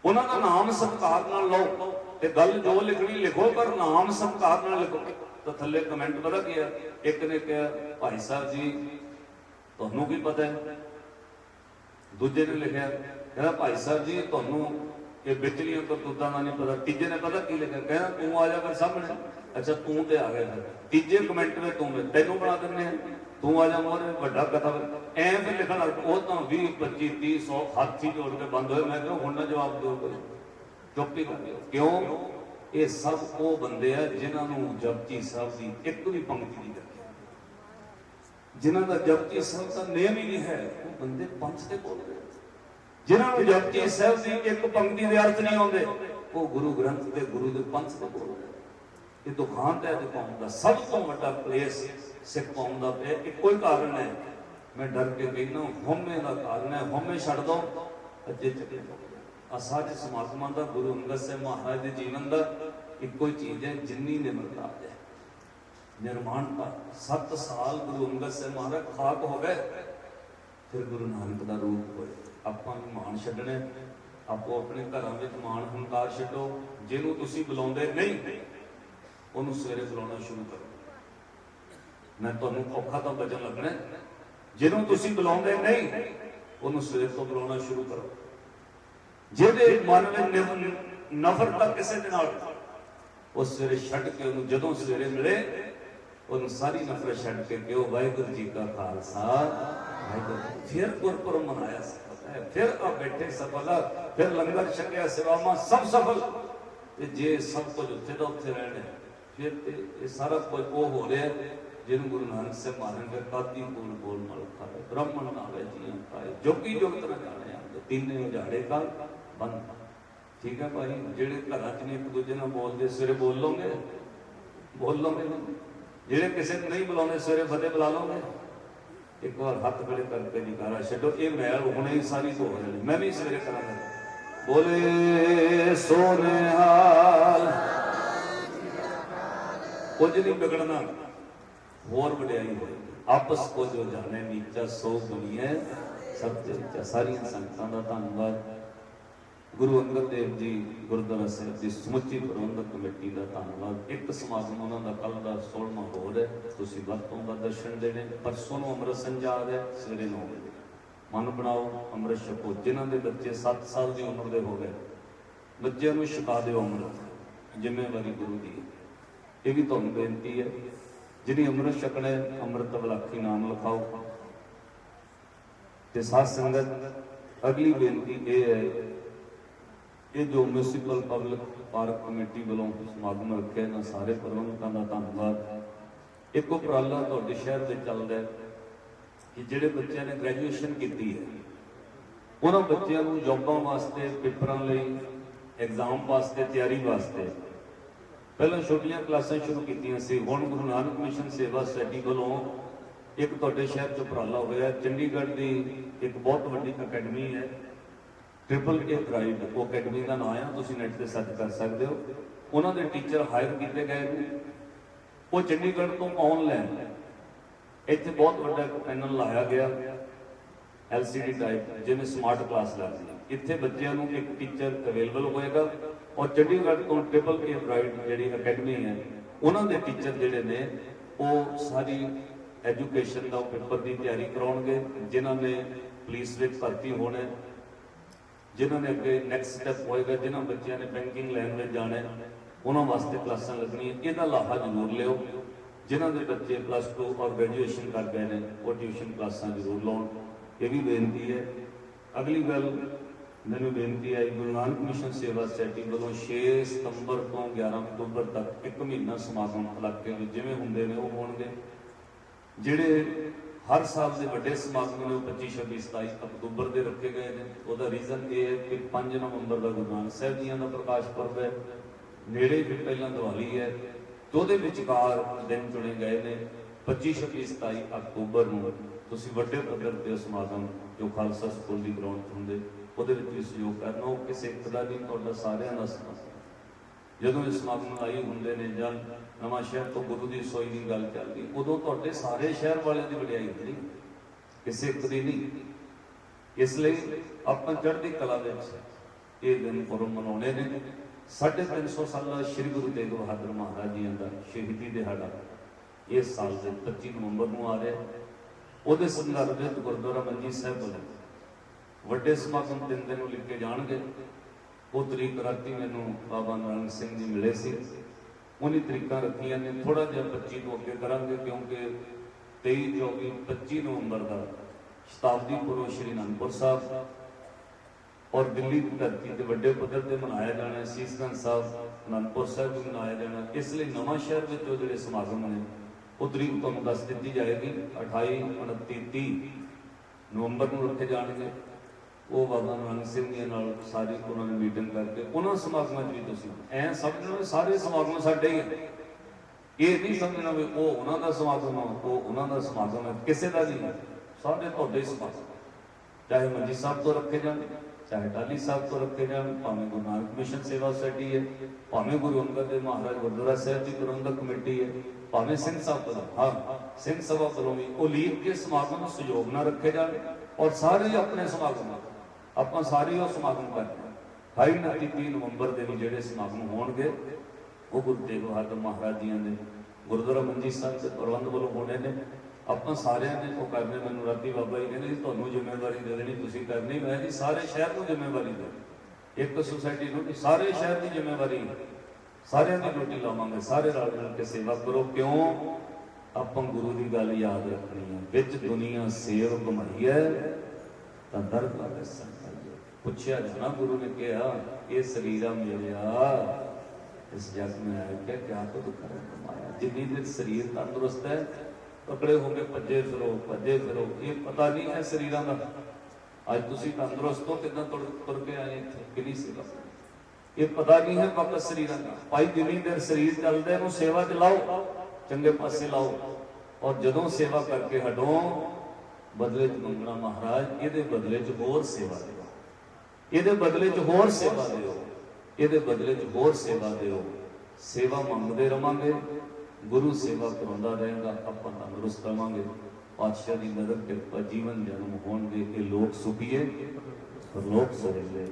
ਉਹਨਾਂ ਦਾ ਨਾਮ ਸਤਕਾਰ ਨਾਲ ਲਓ। ਤੇ ਗੱਲ ਜੋ ਲਿਖਣੀ ਲਿਖੋ, ਪਰ ਨਾਮ ਸਤਕਾਰ ਨਾਲ ਲਿਖੋ। ਤਾਂ ਥੱਲੇ ਕਮੈਂਟ ਪਤਾ ਕੀ ਹੈ? ਇੱਕ ਨੇ ਕਿਹਾ, ਭਾਈ ਸਾਹਿਬ ਜੀ, ਤੁਹਾਨੂੰ ਕੀ ਪਤਾ ਹੈ? ਦੂਜੇ ਨੇ ਲਿਖਿਆ, ਕਹਿੰਦਾ ਭਾਈ ਸਾਹਿਬ ਜੀ, ਤੁਹਾਨੂੰ ਇਹ ਵਿਚਲੀਆਂ ਕਰਤੂਤਾਂ ਦਾ ਨਹੀਂ ਪਤਾ। ਤੀਜੇ ਨੇ ਪਤਾ ਕੀ ਲਿਖਿਆ? ਕਹਿੰਦਾ, ਤੂੰ ਆ ਜਾ ਕਰ ਸਾਹਮਣੇ। ਅੱਛਾ, ਤੂੰ ਤੇ ਆ ਗਿਆ ਫਿਰ। ਤੀਜੇ ਕਮੈਂਟ ਵਿੱਚ ਤੂੰ ਮੈਂ ਤੈਨੂੰ ਬਣਾ ਦਿੰਦੇ ਆ ਤੂੰ ਆ ਜਾ ਮੋਰੇ ਵੱਡਾ ਕਥਾ ਐਂ ਫਿਰ ਲਿਖਣ ਲੱਗ ਉਹ ਤਾਂ 20 25 30 100 ਹੱਥ ਜੋੜ ਕੇ ਬੰਦ ਹੋਏ। ਮੈਂ ਕਿਹਾ, ਹੁਣ ਨਾ ਜਵਾਬ ਦਿਓ ਕੋਈ। ਚੁੱਪ ਹੀ ਕਰ ਕਿਉਂ? ਇਹ ਸਭ ਉਹ ਬੰਦੇ ਆ ਜਿਨ੍ਹਾਂ ਨੂੰ ਜਪਜੀ ਸਾਹਿਬ ਦੀ ਇੱਕ ਵੀ ਪੰਕਤੀ ਨਹੀਂ ਰੱਖੀ। ਜਿਨ੍ਹਾਂ ਦਾ ਜਪਜੀ ਸਾਹਿਬ ਦਾ ਨਿਯਮ ਹੀ ਨਹੀਂ ਹੈ, ਉਹ ਬੰਦੇ ਪੰਥ ਤੇ ਬੋਲ ਰਹੇ ਜਿਨ੍ਹਾਂ ਨੂੰ ਜਪਜੀ ਸਾਹਿਬ ਦੀ ਇੱਕ ਪੰਕਤੀ ਦੇ ਅਰਥ ਨਹੀਂ ਆਉਂਦੇ, ਉਹ ਗੁਰੂ ਗ੍ਰੰਥ ਤੇ ਗੁਰੂ ਦੇ ਪੰਥ ਤੇ ਬੋਲ ਇਹ ਦੁਖਾਂਤ ਹੈ ਤੇ ਕੌਮ ਦਾ ਸਭ ਤੋਂ ਵੱਡਾ ਕਲੇਸ਼, ਸਿੱਖ ਕੌਮ ਦਾ ਇਹ ਇੱਕੋ ਹੀ ਕਾਰਨ ਹੈ। ਮੈਂ ਡਰ ਕੇ ਕਹਿੰਦਾ ਹਉਮੈ ਦਾ ਕਾਰਨ ਹੈ, ਹਉਮੈ ਛੱਡ ਦੋ, ਅੱਜੇ ਚੱਲੇ ਆ ਸਾਰੇ ਸਮਾਗਮਾਂ ਦਾ, ਗੁਰੂ ਅੰਗਦ ਸਾਹਿਬ ਮਹਾਰਾਜ ਦੇ ਜੀਵਨ ਦਾ ਇੱਕੋ ਹੀ ਚੀਜ਼ ਹੈ, ਜਿੰਨੀ ਨਿਮਰਤਾ ਹੈ। ਨਿਰਮਾਣਤਾ 7 ਸਾਲ ਗੁਰੂ ਅੰਗਦ ਸਾਹਿਬ ਮਹਾਰਾਜ ਖਾਕ ਹੋ ਗਏ, ਫਿਰ ਗੁਰੂ ਨਾਨਕ ਦਾ ਰੂਪ ਹੋਇਆ। ਆਪਾਂ ਨੂੰ ਮਾਣ ਛੱਡਣਾ ਆਪੋ ਆਪਣੇ ਘਰਾਂ ਵਿੱਚ ਮਾਣ ਹੰਕਾਰ ਛੱਡੋ, ਜਿਹਨੂੰ ਤੁਸੀਂ ਬੁਲਾਉਂਦੇ ਨਹੀਂ, ਉਹਨੂੰ ਸਵੇਰੇ ਬੁਲਾਉਣਾ ਸ਼ੁਰੂ ਕਰੋ। ਮੈਂ ਤੁਹਾਨੂੰ ਔਖਾ ਤਾਂ ਬਚਣ ਲੱਗਣਾ ਜਿਹਨੂੰ ਤੁਸੀਂ ਬੁਲਾਉਂਦੇ ਨਹੀਂ, ਉਹਨੂੰ ਸਵੇਰੇ ਤੋਂ ਬੁਲਾਉਣਾ ਸ਼ੁਰੂ ਕਰੋ। ਜਿਹਦੇ ਮਨ ਵਿੱਚ ਨਫ਼ਰਤ ਕਿਸੇ ਦੇ ਨਾਲ, ਉਹ ਸਵੇਰੇ ਛੱਡ ਕੇ ਉਹਨੂੰ ਜਦੋਂ ਸਵੇਰੇ ਮਿਲੇ, ਉਹਨੂੰ ਸਾਰੀ ਨਫ਼ਰਤ ਛੱਡ ਕੇ ਕਿਉਂ ਵਾਹਿਗੁਰੂ ਜੀ ਕਾ ਖਾਲਸਾ, ਵਾਹਿਗੁਰੂ ਫਿਰ ਗੁਰਪੁਰਬ ਮਨਾਇਆ ਸੀ। ਹੈ ਫਿਰ ਆ ਬੈਠੇ ਸਫਲ ਆ, ਫਿਰ ਲੰਗਰ ਛਕਿਆ ਸੇਵਾਵਾਂ ਸਭ ਸਫਲ ਤੇ ਜੇ ਸਭ ਕੁਝ ਉੱਥੇ ਦਾ ਉੱਥੇ ਰਹਿਣਾ ਹੈ, ਫਿਰ ਤੇ ਇਹ ਸਾਰਾ ਕੁਝ ਉਹ ਹੋ ਰਿਹਾ ਹੈ ਜਿਹਨੂੰ ਗੁਰੂ ਨਾਨਕ ਸਾਹਿਬ ਮਹਾਰਾਜ ਨੇ ਕਾਤੀ ਬੋਲ ਬੋਲ ਮਲ ਖਾਏ ਬ੍ਰਾਹਮਣ ਨਾਵੇ ਜੀਆਂ ਖਾਏ ਜੋਗੀ ਜੁਗਤ ਨਾ ਜਾਣਿਆ ਤਿੰਨੇ ਉਜਾੜੇ ਕਾ ਬੰਦ ਠੀਕ ਹੈ ਭਾਈ ਜਿਹੜੇ ਘਰਾਂ 'ਚ ਨਹੀਂ ਇੱਕ ਦੂਜੇ ਨਾਲ ਬੋਲਦੇ ਸਵੇਰੇ ਬੋਲ ਲਓਗੇ ਬੋਲ ਲਓਗੇ ਨਾ? ਜਿਹੜੇ ਕਿਸੇ ਨੂੰ ਨਹੀਂ ਬੁਲਾਉਂਦੇ ਸਵੇਰੇ ਫਤਿਹ ਬੁਲਾ ਲਓਗੇ ਇੱਕ ਵਾਰ ਹੱਥ ਖੜੇ ਕਰਕੇ ਨਿਕਾਰਾ ਛੱਡੋ, ਇਹ ਮੈਲ ਹੁਣੇ ਸਾਰੀ ਧੋ ਜਾਣੀ ਮੈਂ ਵੀ ਸਵੇਰੇ ਕਰਾਂਗਾ ਬੋਲੇ ਸੋਨਿਹਾਲ ਕੁਝ ਨਹੀਂ ਵਿਗੜਨਾ। ਹੋਰ ਵਡਿਆਈ ਹੋਏ। ਆਪਸ ਕੋ ਜੋ ਜਾਣੇ, ਨੀਚਾ ਸੋ ਦੁਨੀਆ ਸਭ ਤੇ ਸਾਰੀਆਂ ਸੰਗਤਾਂ ਦਾ ਧੰਨਵਾਦ। ਗੁਰੂ ਅੰਗਦ ਦੇਵ ਜੀ ਗੁਰਦੁਆਰਾ ਸਾਹਿਬ ਦੀ ਸਮੁੱਚੀ ਪ੍ਰਬੰਧਕ ਕਮੇਟੀ ਦਾ ਧੰਨਵਾਦ। ਇੱਕ ਸਮਾਗਮ ਉਹਨਾਂ ਦਾ ਕੱਲ ਦਾ 16ਵਾਂ ਹੋਰ ਹੈ। ਤੁਸੀਂ ਵੱਧ ਤੋਂ ਵੱਧ ਦਰਸ਼ਨ ਦੇਣੇ। ਪਰਸੋਂ ਨੂੰ ਅੰਮ੍ਰਿਤ ਸੰਜਾਦ ਹੈ, ਸਵੇਰੇ 9 ਵਜੇ। ਮਨ ਬਣਾਓ, ਅੰਮ੍ਰਿਤ ਛਕੋ। ਜਿਨ੍ਹਾਂ ਦੇ ਬੱਚੇ 7 ਸਾਲ ਦੀ ਉਮਰ ਦੇ ਹੋ ਗਏ, ਬੱਚਿਆਂ ਨੂੰ ਛਕਾ ਦਿਓ ਅੰਮ੍ਰਿਤ। ਜ਼ਿੰਮੇਵਾਰੀ ਗੁਰੂ ਦੀ ਇਹ ਵੀ ਤੁਹਾਨੂੰ ਬੇਨਤੀ ਹੈ। ਜਿਹਨੇ ਅੰਮ੍ਰਿਤ ਛਕਣਾ ਅੰਮ੍ਰਿਤ ਬਲਾਖੀ ਨਾਮ ਲਿਖਾਓ। ਤੇ ਸਾਧ ਸੰਗਤ, ਅਗਲੀ ਬੇਨਤੀ ਇਹ ਹੈ ਇਹ ਜੋ ਮਿਊਨਿਸਪਲ ਪਬਲਿਕ ਪਾਰਕ ਕਮੇਟੀ ਵੱਲੋਂ ਸਮਾਗਮ ਰੱਖਿਆ, ਇਹਨਾਂ ਸਾਰੇ ਪ੍ਰਬੰਧਕਾਂ ਦਾ ਧੰਨਵਾਦ। ਇੱਕ ਉਪਰਾਲਾ ਤੁਹਾਡੇ ਸ਼ਹਿਰ ਵਿੱਚ ਚੱਲਦਾ ਹੈ ਕਿ ਜਿਹੜੇ ਬੱਚਿਆਂ ਨੇ ਗ੍ਰੈਜੂਏਸ਼ਨ ਕੀਤੀ ਹੈ, ਉਹਨਾਂ ਬੱਚਿਆਂ ਨੂੰ ਜੌਬਾਂ ਵਾਸਤੇ ਪੇਪਰਾਂ ਲਈ ਐਗਜ਼ਾਮ ਵਾਸਤੇ, ਤਿਆਰੀ ਵਾਸਤੇ। ਪਹਿਲਾਂ ਛੋਟੀਆਂ ਕਲਾਸਾਂ ਸ਼ੁਰੂ ਕੀਤੀਆਂ ਸੀ, ਹੁਣ ਗੁਰੂ ਨਾਨਕ ਮਿਸ਼ਨ ਸੇਵਾ ਸੋਸਾਇਟੀ ਵੱਲੋਂ ਇੱਕ ਤੁਹਾਡੇ ਸ਼ਹਿਰ 'ਚ ਉਪਰਾਲਾ ਹੋਇਆ। ਚੰਡੀਗੜ੍ਹ ਦੀ ਇੱਕ ਬਹੁਤ ਵੱਡੀ ਅਕੈਡਮੀ ਹੈ ਟ੍ਰਿਪਲ ਏ ਪ੍ਰਾਈਡ ਉਹ ਅਕੈਡਮੀ ਦਾ ਨਾਮ ਆ, ਤੁਸੀਂ ਨੈਟ ਤੇ ਸਰਚ ਕਰ ਸਕਦੇ ਹੋ। ਉਹਨਾਂ ਦੇ ਟੀਚਰ ਹਾਇਰ ਕੀਤੇ ਗਏ ਨੇ। ਉਹ ਚੰਡੀਗੜ੍ਹ ਤੋਂ ਆਨਲਾਈਨ ਇੱਥੇ ਬਹੁਤ ਵੱਡਾ ਪੈਨਲ ਲਾਇਆ ਗਿਆ LCD ਟਾਈਪ ਜਿਵੇਂ ਸਮਾਰਟ ਕਲਾਸ ਲੱਗਦੀ ਹੈ ਇੱਥੇ ਬੱਚਿਆਂ ਨੂੰ ਇੱਕ ਟੀਚਰ ਅਵੇਲੇਬਲ ਹੋਏਗਾ। ਔਰ ਚੰਡੀਗੜ੍ਹ ਤੋਂ ਟ੍ਰਿਪਲ ਏ ਪ੍ਰਾਈਡ ਜਿਹੜੀ ਅਕੈਡਮੀ ਹੈ, ਉਹਨਾਂ ਦੇ ਟੀਚਰ ਜਿਹੜੇ ਨੇ, ਉਹ ਸਾਰੀ ਐਜੂਕੇਸ਼ਨ ਦਾ ਪੇਪਰ ਦੀ ਤਿਆਰੀ ਕਰਾਉਣਗੇ, ਜਿਨ੍ਹਾਂ ਨੇ ਪੁਲਿਸ ਵਿੱਚ ਭਰਤੀ ਹੋਣਾ ਜਿਨ੍ਹਾਂ ਨੇ ਅੱਗੇ ਨੈਕਸਟ ਸਟੈਪ ਹੋਏਗਾ ਜਿਨ੍ਹਾਂ ਬੱਚਿਆਂ ਨੇ ਬੈਂਕਿੰਗ ਲਾਈਨ ਵਿੱਚ ਜਾਣਾ ਹੈ, ਉਹਨਾਂ ਵਾਸਤੇ ਕਲਾਸਾਂ ਲੱਗਣੀਆਂ ਇਹਦਾ ਲਾਹਾ ਜ਼ਰੂਰ ਲਿਓ। ਜਿਨ੍ਹਾਂ ਦੇ ਬੱਚੇ ਪਲੱਸ 2 ਔਰ ਗ੍ਰੈਜੂਏਸ਼ਨ ਕਰ ਗਏ ਨੇ ਉਹ ਟਿਊਸ਼ਨ ਕਲਾਸਾਂ ਜ਼ਰੂਰ ਲਾਉਣ। ਇਹ ਵੀ ਬੇਨਤੀ ਹੈ। ਅਗਲੀ ਗੱਲ ਮੈਨੂੰ ਬੇਨਤੀ ਹੈ ਗੁਰੂ ਨਾਨਕ ਮਿਸ਼ਨ ਸੇਵਾ ਸੁਸਾਇਟੀ ਵੱਲੋਂ 6 ਸਤੰਬਰ ਤੋਂ 11 ਅਕਤੂਬਰ ਤੱਕ ਇੱਕ ਮਹੀਨਾ ਸਮਾਗਮ ਇਲਾਕੇ ਵਿੱਚ ਜਿਵੇਂ ਹੁੰਦੇ ਨੇ ਉਹ ਹੋਣਗੇ। ਜਿਹੜੇ ਹਰ ਸਾਲ ਦੇ ਵੱਡੇ ਸਮਾਗਮ ਨੇ ਉਹ 25 26 27 ਅਕਤੂਬਰ ਦੇ ਰੱਖੇ ਗਏ ਨੇ। ਉਹਦਾ ਰੀਜ਼ਨ ਇਹ ਹੈ ਕਿ 5 ਨਵੰਬਰ ਦਾ ਗੁਰੂ ਨਾਨਕ ਸਾਹਿਬ ਜੀਆਂ ਦਾ ਪ੍ਰਕਾਸ਼ ਪੁਰਬ ਹੈ। ਨੇੜੇ ਵੀ ਪਹਿਲਾਂ ਦੀਵਾਲੀ ਹੈ। ਤੇ ਉਹਦੇ ਵਿਚਕਾਰ ਦਿਨ ਚੁਣੇ ਗਏ ਨੇ। 25 26 27 ਅਕਤੂਬਰ ਨੂੰ। ਤੁਸੀਂ ਵੱਡੇ ਪੱਧਰ ਤੇ ਸਮਾਗਮ ਜੋ ਖਾਲਸਾ ਸਕੂਲ ਦੀ ਗਰਾਊਂਡ 'ਚ ਹੁੰਦੇ, ਉਹਦੇ ਵਿੱਚ ਵੀ ਸਹਿਯੋਗ ਕਰਨਾ। ਉਹ ਕਿਸੇ ਇੱਕ ਦਾ ਨਹੀਂ, ਤੁਹਾਡਾ ਸਾਰਿਆਂ ਦਾ ਸਮਾਗਮ। ਜਦੋਂ ਇਹ ਸਮਾਗਮ ਆਈ ਹੁੰਦੇ ਨੇ ਜਾਂ ਨਵਾਂ ਸ਼ਹਿਰ ਤੋਂ ਗੁਰੂ ਦੀ ਸੋਈ ਦੀ ਗੱਲ ਚੱਲਦੀ। ਉਦੋਂ ਤੁਹਾਡੇ ਸਾਰੇ ਸ਼ਹਿਰ ਵਾਲਿਆਂ ਦੀ ਵਡਿਆਈ ਹੁੰਦੀ ਕਿਸੇ ਇੱਕ ਦੀ ਨਹੀਂ। ਇਸ ਲਈ ਆਪਾਂ ਚੜ੍ਹਦੀ ਕਲਾ ਵਿੱਚ ਇਹ ਦਿਨ ਪੁਰਬ ਮਨਾਉਣੇ ਨੇ। 350 ਸਾਲਾ ਸ੍ਰੀ ਗੁਰੂ ਤੇਗ ਬਹਾਦਰ ਮਹਾਰਾਜ ਜੀ ਦਾ ਸ਼ਹੀਦੀ ਦਿਹਾੜਾ ਇਸ ਸਾਲ ਦੇ 25 ਨਵੰਬਰ ਨੂੰ ਆ ਰਿਹਾ। ਉਹਦੇ ਸੰਦਰਭ ਵਿੱਚ ਗੁਰਦੁਆਰਾ ਮੰਜੀ ਸਾਹਿਬ ਵੱਲੋਂ ਵੱਡੇ ਸਮਾਗਮ ਤਿੰਨ ਦਿਨ ਨੂੰ ਲਿਖ ਕੇ ਜਾਣਗੇ। ਉਹ ਤਰੀਕ ਰਾਤੀ ਮੈਨੂੰ ਬਾਬਾ ਨਾਨਕ ਸਿੰਘ ਜੀ ਮਿਲੇ ਸੀ। ਉਹਨੀ ਤਰੀਕਾਂ ਰੱਖੀਆਂ ਨੇ ਥੋੜਾ ਜਿਹਾ 25 ਤੋਂ ਅੱਗੇ ਕਰਾਂਗੇ ਕਿਉਂਕਿ 23 24 25 ਨਵੰਬਰ ਦਾ ਸ਼ਤਾਬਦੀ ਪੁਰਬ ਸ਼੍ਰੀ ਅਨੰਦਪੁਰ ਸਾਹਿਬ। ਔਰ ਦਿੱਲੀ ਦੀ ਧਰਤੀ ਤੇ ਵੱਡੇ ਪੱਧਰ ਤੇ ਮਨਾਇਆ ਜਾਣਾ ਸੀਸਗੰਜ ਸਾਹਿਬ, ਅਨੰਦਪੁਰ ਸਾਹਿਬ ਵੀ ਮਨਾਇਆ ਜਾਣਾ ਇਸ ਲਈ ਨਵਾਂ ਸ਼ਹਿਰ ਵਿੱਚ ਉਹ ਜਿਹੜੇ ਸਮਾਗਮ ਨੇ, ਉਹ ਤਰੀਕ ਤੁਹਾਨੂੰ ਦੱਸ ਦਿੱਤੀ ਜਾਏਗੀ। 28 29 30 ਨਵੰਬਰ ਨੂੰ ਰੱਖੇ ਜਾਣਗੇ। ਉਹ ਬਾਬਾ ਨਾਨਕ ਸਿੰਘ ਜੀ ਨਾਲ ਸਾਰੀ ਉਹਨਾਂ ਨੇ ਮੀਟਿੰਗ ਕਰਕੇ ਉਹਨਾਂ ਸਮਾਗਮਾਂ 'ਚ ਵੀ ਤੁਸੀਂ ਐ ਸਮਝਣਾ ਵੀ ਸਾਰੇ ਸਮਾਗਮ ਸਾਡੇ ਹੀ ਹੈ ਇਹ ਨਹੀਂ ਸਮਝਣਾ ਵੀ ਉਹ ਉਹਨਾਂ ਦਾ ਸਮਾਗਮ ਆ, ਉਹ ਉਹਨਾਂ ਦਾ ਸਮਾਗਮ ਹੈ ਕਿਸੇ ਦਾ ਨਹੀਂ। ਸਾਡੇ ਤੁਹਾਡੇ ਹੀ ਸਮਾਗਮ ਚਾਹੇ ਮੰਜੀ ਸਾਹਿਬ ਤੋਂ ਰੱਖੇ ਜਾਣ, ਚਾਹੇ ਟਾਲੀ ਸਾਹਿਬ ਤੋਂ ਰੱਖੇ ਜਾਣ, ਭਾਵੇਂ ਗੁਰੂ ਨਾਨਕ ਮਿਸ਼ਨ ਸੇਵਾ ਸੁਸਾਇਟੀ ਹੈ ਭਾਵੇਂ ਗੁਰੂ ਅੰਗਦ ਦੇਵ ਮਹਾਰਾਜ ਗੁਰਦੁਆਰਾ ਸਾਹਿਬ ਦੀ ਪ੍ਰਬੰਧਕ ਕਮੇਟੀ ਹੈ ਭਾਵੇਂ ਸਿੰਘ ਸਾਹਿਬ ਵੱਲੋਂ, ਹਾਂ, ਸਿੰਘ ਸਭਾ ਵੱਲੋਂ ਵੀ ਉਹ ਲੀਗ ਕੇ ਸਮਾਗਮ ਨੂੰ ਸਹਿਯੋਗ ਨਾਲ ਰੱਖੇ ਜਾਣ ਔਰ ਸਾਰੇ ਹੀ ਆਪਣੇ ਸਮਾਗਮ ਆਪਾਂ ਸਾਰੇ ਉਹ ਸਮਾਗਮ ਕਰਦੇ ਹਾਂ। 28 29 ਨਵੰਬਰ ਦੇ ਵੀ ਜਿਹੜੇ ਸਮਾਗਮ ਹੋਣਗੇ, ਉਹ ਗੁਰੂ ਤੇਗ ਬਹਾਦਰ ਮਹਾਰਾਜ ਜੀਆਂ ਦੇ ਗੁਰਦੁਆਰਾ ਮੰਜੀ ਸਾਹਿਬ ਦੇ ਪ੍ਰਬੰਧ ਵੱਲੋਂ ਹੋਣੇ ਨੇ। ਆਪਾਂ ਸਾਰਿਆਂ ਨੇ ਉਹ ਕਰਨੇ, ਮੈਨੂੰ ਰਾਤੀ ਬਾਬਾ ਜੀ ਕਹਿੰਦੇ, ਜੀ, ਤੁਹਾਨੂੰ ਜ਼ਿੰਮੇਵਾਰੀ ਦੇ ਦੇਣੀ, ਤੁਸੀਂ ਕਰਨੀ, ਮੈਂ ਜੀ ਸਾਰੇ ਸ਼ਹਿਰ ਨੂੰ ਜ਼ਿੰਮੇਵਾਰੀ ਦੇ ਇੱਕ ਸੁਸਾਇਟੀ ਨੂੰ ਸਾਰੇ ਸ਼ਹਿਰ ਦੀ ਜ਼ਿੰਮੇਵਾਰੀ ਸਾਰਿਆਂ ਦੀ ਡਿਊਟੀ ਲਾਵਾਂਗੇ, ਸਾਰੇ ਰਲ ਮਿਲ ਕੇ ਸੇਵਾ ਕਰੋ। ਕਿਉਂ? ਆਪਾਂ ਗੁਰੂ ਦੀ ਗੱਲ ਯਾਦ ਰੱਖਣੀ ਹੈ। ਵਿੱਚ ਦੁਨੀਆ ਸੇਵ ਕਮਾਈ ਹੈ, ਤਾਂ ਦਰਦ ਲਾਵੇ ਸੰਕਲ ਪੁੱਛਿਆ ਜਾਣਾ ਗੁਰੂ ਨੇ ਕਿਹਾ, ਇਹ ਸਰੀਰਾਂ ਮਿਲਿਆ। ਇਸ ਜਗ ਮੈਂ ਆਇਆ ਕਿ ਕਿਆ ਤੋ ਦੁੱਖ ਹੈ ਮਾਇਆ ਜਿੰਨੀ ਦੇਰ ਸਰੀਰ ਤੰਦਰੁਸਤ ਹੈ ਪਕੜੇ ਹੋਗੇ ਭੱਜੇ ਫਿਰੋ ਭੱਜੇ ਫਿਰੋ। ਇਹ ਪਤਾ ਨਹੀਂ ਹੈ ਸਰੀਰਾਂ ਦਾ। ਅੱਜ ਤੁਸੀਂ ਤੰਦਰੁਸਤ ਹੋ, ਕਿਦਾਂ ਤੁਰ ਤੁਰ ਕੇ ਆਏ ਇੱਥੇ? ਕਿਹਦੀ ਸੇਵਾ ਇਹ ਪਤਾ ਨਹੀਂ ਹੈ ਵਾਪਸ ਸਰੀਰਾਂ ਦਾ। ਭਾਈ, ਜਿੰਨੀ ਦੇਰ ਸਰੀਰ ਚੱਲਦਾ, ਇਹਨੂੰ ਸੇਵਾ ਚ ਲਾਓ ਚੰਗੇ ਪਾਸੇ ਲਾਓ। ਔਰ ਜਦੋਂ ਸੇਵਾ ਕਰਕੇ ਹਟੋ, ਬਦਲੇ ਚ ਮੰਗਣਾ ਮਹਾਰਾਜ, ਇਹਦੇ ਬਦਲੇ ਚ ਹੋਰ ਸੇਵਾ ਦੇ ਇਹਦੇ ਬਦਲੇ ਚ ਹੋਰ ਸੇਵਾ ਦਿਓ। ਇਹਦੇ ਬਦਲੇ ਚ ਹੋਰ ਸੇਵਾ ਦਿਓ। ਸੇਵਾ ਮੰਗਦੇ ਰਵਾਂਗੇ। ਗੁਰੂ ਸੇਵਾ ਕਰਾਉਂਦਾ ਰਹੇਗਾ। ਆਪਾਂ ਤੰਦਰੁਸਤ ਰਵਾਂਗੇ। ਪਾਤਸ਼ਾਹ ਦੀ ਮਦਦ ਕਿਰਪਾ ਜੀਵਨ ਜਨਮ ਹੋਣਗੇ। ਇਹ ਲੋਕ ਸੁਖੀਏ ਲੋਕ ਸੋਚਦੇ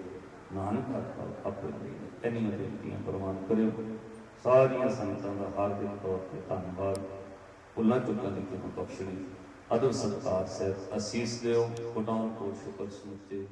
ਨਾਨਕ ਆਪਣੇ ਇੰਨੀਆਂ ਬੇਨਤੀਆਂ ਪ੍ਰਵਾਨ ਕਰਿਓ। ਸਾਰੀਆਂ ਸੰਗਤਾਂ ਦਾ ਹਾਰਦਿਕ ਤੌਰ ਤੇ ਧੰਨਵਾਦ। ਭੁੱਲਾਂ ਚੁੱਕਾਂ ਦੀ ਕਿਰਪਾ ਬਖਸ਼ਣੀ? ਅਦਬ ਸਤਕਾਰ ਸਹਿਤ ਅਸੀਸ ਦਿਓ। ਖੁਦਾਵੰਦ ਕੋ ਸ਼ੁਕਰ ਸਮੁੱਚੇ